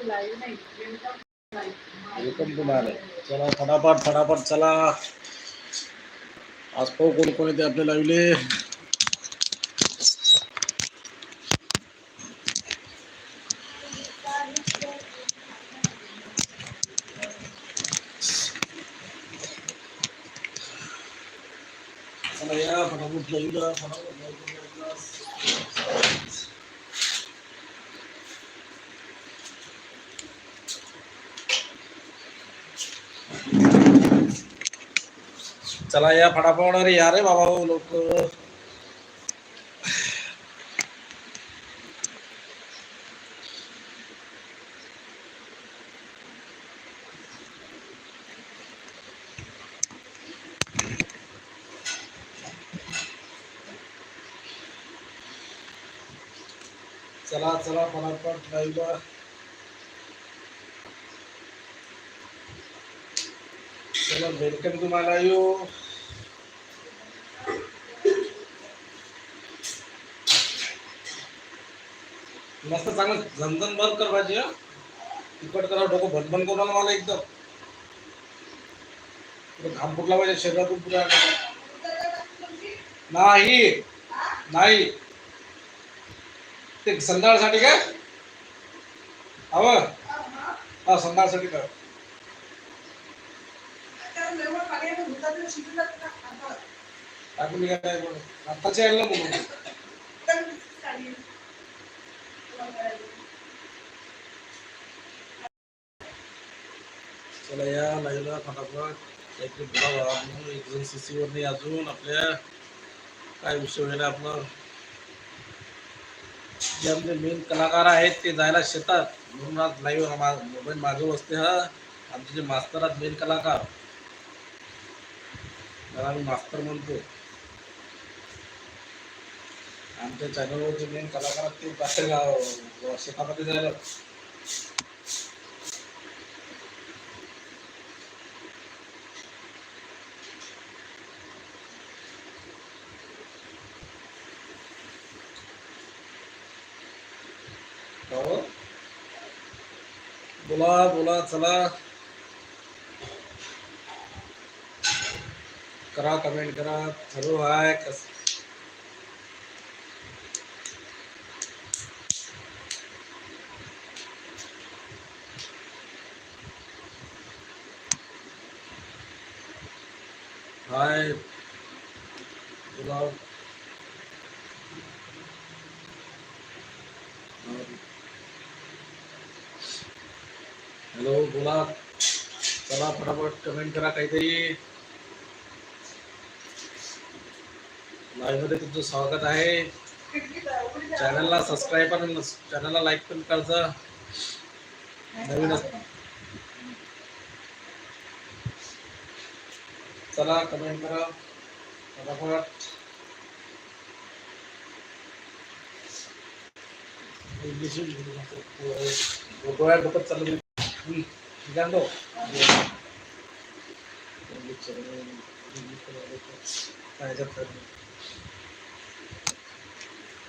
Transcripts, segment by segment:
Welcome to तुम्हाला चला फटाफट फटाफट चला. आज पाहू कोण कोण येते आपले लावले चला या फटाफट लावूया फटाफट. चला या फटाफट अरे या रे बाबा हो, लोक. चला चला फटाफट लाईव्ह चला वेलकम तुम्हाला यो. मस्त चांगलं झनझन बंद कर भाजी हं. तिखट करा डोकं भनभन करून आलं मला एकदम. पुरं घाम फुटला पाहिजे शरीरातून पुऱ्या. नाही. नाही. ते संध्याकाळसाठी काय? हवं हा संध्याकाळसाठी काय टाकून काय. आत्ताच्या यायला म्हणून चला या लाईव्हला फटाफट काहीतरी बोलावं आपण एक जण सी वर नाही अजून आपल्या काय विषय व्हायला आपलं. जे आपले मेन कलाकार आहेत ते जायला शेतात. म्हणून आज लाईव्ह मोबाईल माझं बसते हा. आमचे जे मास्तर आहेत मेन कलाकार. त्याला आम्ही मास्तर म्हणतो आमच्या चॅनलवर जे मेन कलाकार आहेत ते जाते शेतामध्ये जायला हो? बोला बोला चला. करा कमेंट करा. चालू आहे कस हाय. Hello. हॅलो बोला. चला फटाफट कमेंट करा काहीतरी. लाईव्हमध्ये तुमचं स्वागत आहे. चॅनलला सबस्क्राईब पण चॅनलला लाईक पण करायचं नवीन चला कमेंट करा फटाफट। हम्म, जाणतो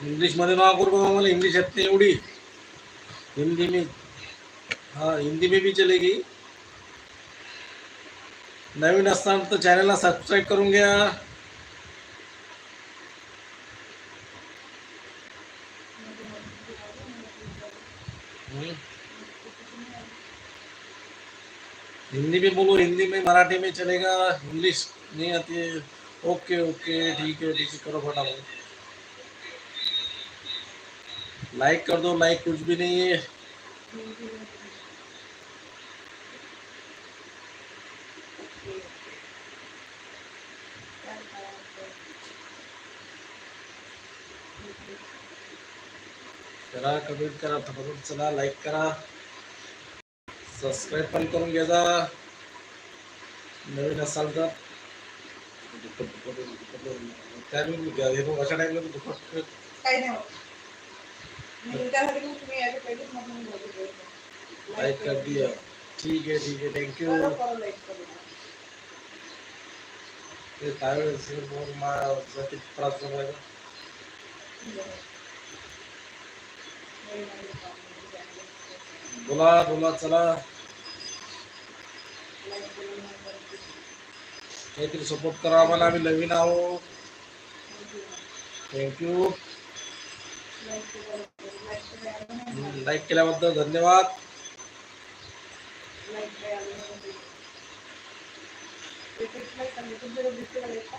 इंग्लिश हिंदी में हाँ हिंदी में भी चलेगी. नवीन असताना तर चॅनलला सबस्क्राईब करून घ्या. हिंदी में बोलो हिंदी में मराठी में चलेगा इंग्लिश नहीं आती है। ओके ओके ठीक है ठीक है करो फटाफट। लाइक कर दो लाइक कुछ भी नहीं है। करा कमेंट करा फटाफट चला लाईक करा. सबस्क्राईब पण करून घ्या जा. नवीन असाल तर. त्या हे बघ अशा टाईमला दुखत. लाईक कर. दिया. ठीक आहे ठीक आहे. थँक्यू. ते माझा किती त्रास झाला. बोला बोला चला. लाईक करून नंबर काहीतरी सपोर्ट करा आम्हाला आम्ही नवीन आहो थँक्यू लाईक केल्याबद्दल लाईक केल्याबद्दल लाईक केल्याबद्दल धन्यवाद. लाईक केल्याबद्दल एक एक लाईक आणि तुमच्या दिसते का लाईक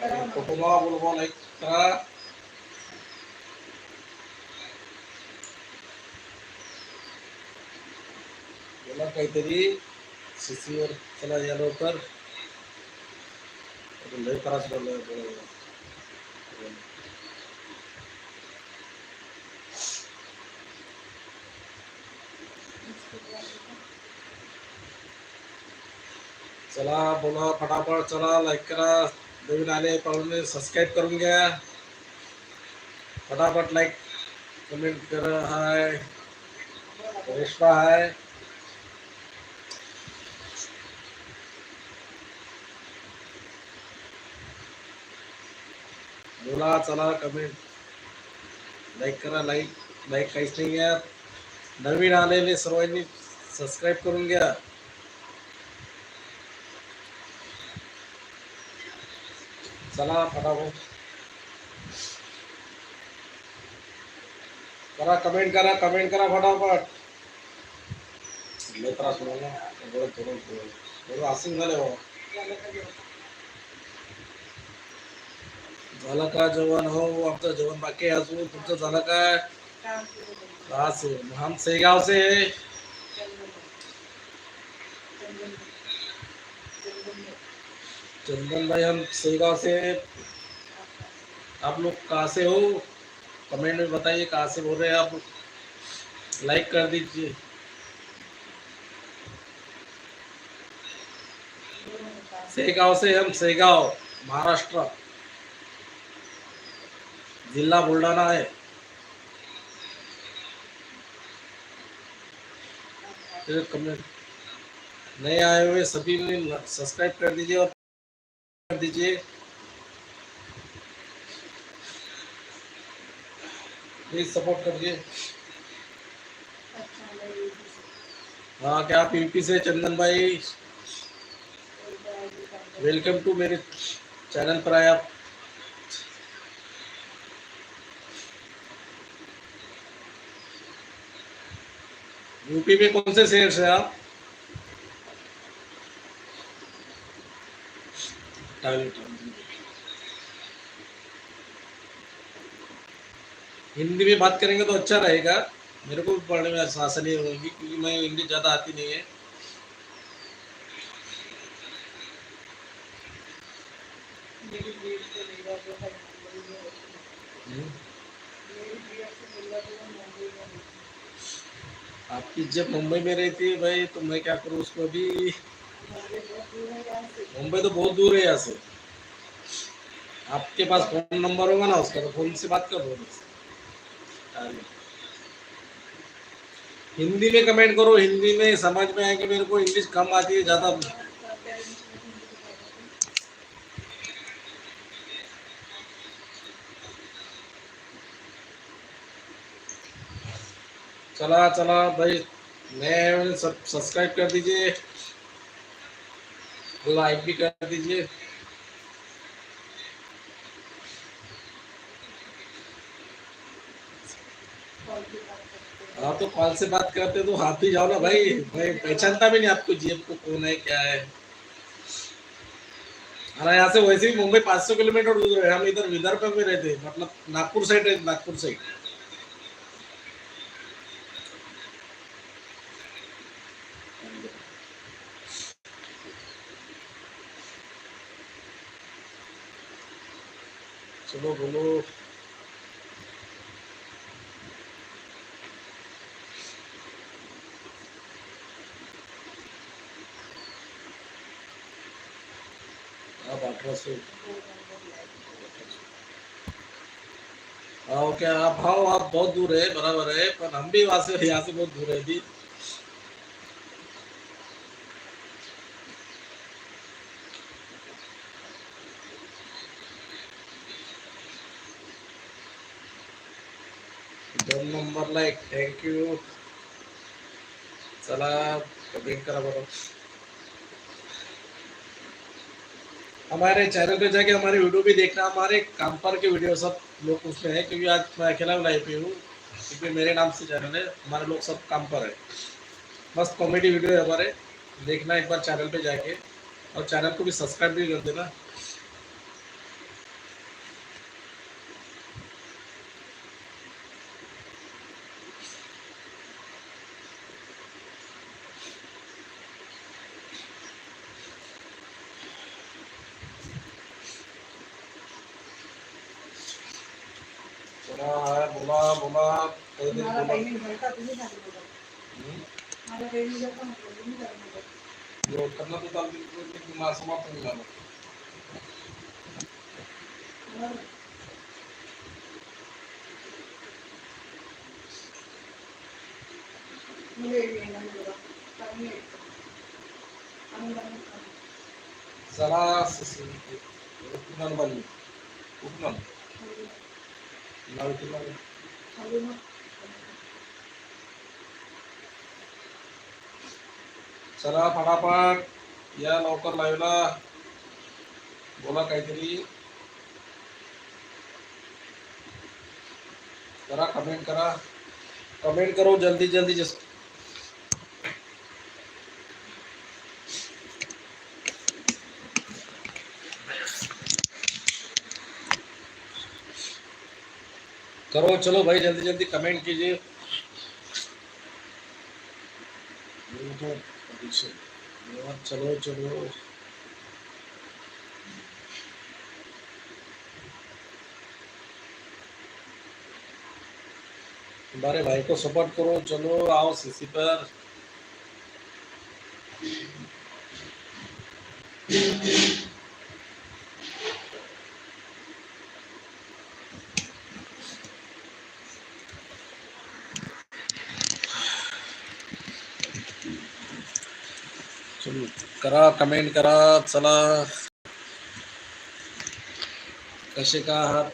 करा ना. बोलवा बोलवा लाईक करा बोला काहीतरी सीसीवर चला या लवकर लय त्रास बोलला चला, बोला, फटाफट चला लाईक करा नवीन आले पाहुणे सबस्क्राईब करून घ्या फटाफट लाईक कमेंट करा हाय रेश्मा हाय बोला चला कमेंट लाईक करा लाईक लाईक काहीच नाही घ्या नवीन आलेले सर्वांनी सबस्क्राईब करून घ्या चला फटाफट। करा कमेंट करा कमेंट करा फटाफट। लय त्रास होणार ना थोडं थोडं। थोडं आसिंग झालं बाबा झालं का जेवण? हो आमचं जेवण बाकी आहे अजून. तुमचं झालं काय. कहाँ से. चंदन भाई, हम सेगाव से. आप लोग कहाँ से हो? कमेंट में बताइए कहाँ से बोल रहे हैं आप लाइक कर दीजिए. सेगाव से, हम सेगाव, महाराष्ट्र. जिला बुल्ढाना है। नए आए हुए सभी सब्सक्राइब कर दीजिए और कर दीजिए। प्लीज़ सपोर्ट अच्छा लई. हाँ क्या आप यूपी से चंदन भाई? वेलकम टू मेरे चैनल पर आए आप। यूपी में कौन से शहर से आप? हिंदी में बात करेंगे तो अच्छा रहेगा। मेरे को पढ़ने में आसानी होगी, क्योंकि मैं हिंदी ज़्यादा आती नहीं है। मेरी बीएड से मेरा जो है मुंबई में होती है. हम्म। मेरी बीएड से मेरा जो है मुंबई में होती है. आपकी जब मुंबई में रहती है भाई तो मैं क्या करूँ उसको अभी मुंबई तो बहुत दूर है यहाँ से। आपके पास फ़ोन नंबर होगा ना उसका तो फ़ोन से बात कर दो हिंदी में कमेंट करो, हिंदी में समझ में आएगी मेरे को इंग्लिश कम आती है, ज़्यादा चला चला, भाई नए सब सब्सक्राइब कर दीजिए। लाइक भी कर दीजिए। हैं. तो कॉल से बात करते तो हाथ ही जाओ ना भाई। भाई, पहचानता भी नहीं आपको जीएफ को कौन है, क्या है? अरे, यहाँ से वैसे भी मुंबई 500 किलोमीटर दूर है। हम इधर विदर्भ में रहते मतलब नागपुर साइड नागपुर साइड चलो बोलो। आप अठारह सौ। ओके आप हाँ आप बहुत दूर है, बराबर है, पर हम भी वहाँ से, यहाँ से बहुत दूर है अभी दोन नंबरला एक. थँक्यू चला कमेंट करा बरं. हमारे चैनल पे जाके हमारे वीडियो भी देखना, हमारे काम पर के वीडियो सब लोग उसमें है, क्योंकि आज मैं अकेला लाइव पे हूँ, क्योंकि मेरे नाम से चैनल है, हमारे लोग सब काम पर है। मस्त कॉमेडी वीडियो है हमारे, देखना एक बार चैनल पे जाके, और चैनल को भी सब्सक्राइब भी कर देना चला है बोला बोला कई दिन मला बोला पेमेंट भरता तुम्ही सांगितलं हम्म, मला पेमेंट भरता म्हटलं तुम्ही सांगितलं जो करना तो था लेकिन समाप्त नहीं करना बरं. मुले. आम्ही जाऊन खाऊ. चला उपनन बनी उपनन खाऊ. चला फटाफट या लवकर लाईव्हला बोला काहीतरी करा कमेंट करा कमेंट करो जल्दी जल्दी जस करो, चलो भाई, जल्दी जल्दी कमेंट कीजिए। तो चलो चलो। हमारे भाई को सपोर्ट करो, चलो, आओ सीसी पर। चलो करा कमेंट करा चला. कश का आहात?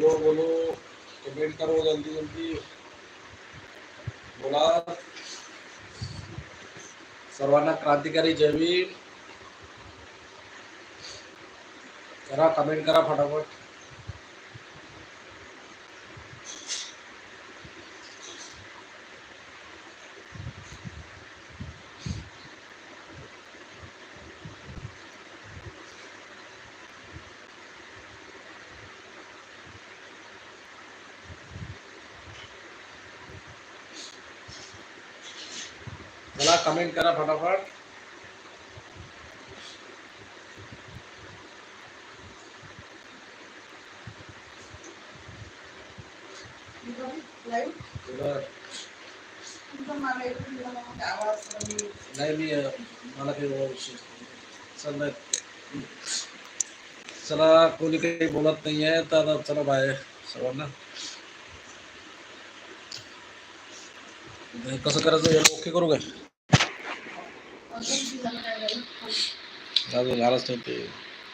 बोलो बोलो कमेंट करो जल्दी जल्दी बोला. सर्वांना क्रांतिकारी जयवीर करा कमेंट करा फटाफट. गेला मग आवाज़ कमी. नाही मी अं, मला काही विषय चला कोणी काही बोलत नाही आहे तर चला बाय सर्वांना कसं करायचं ओके करू काय असं किती झालं काय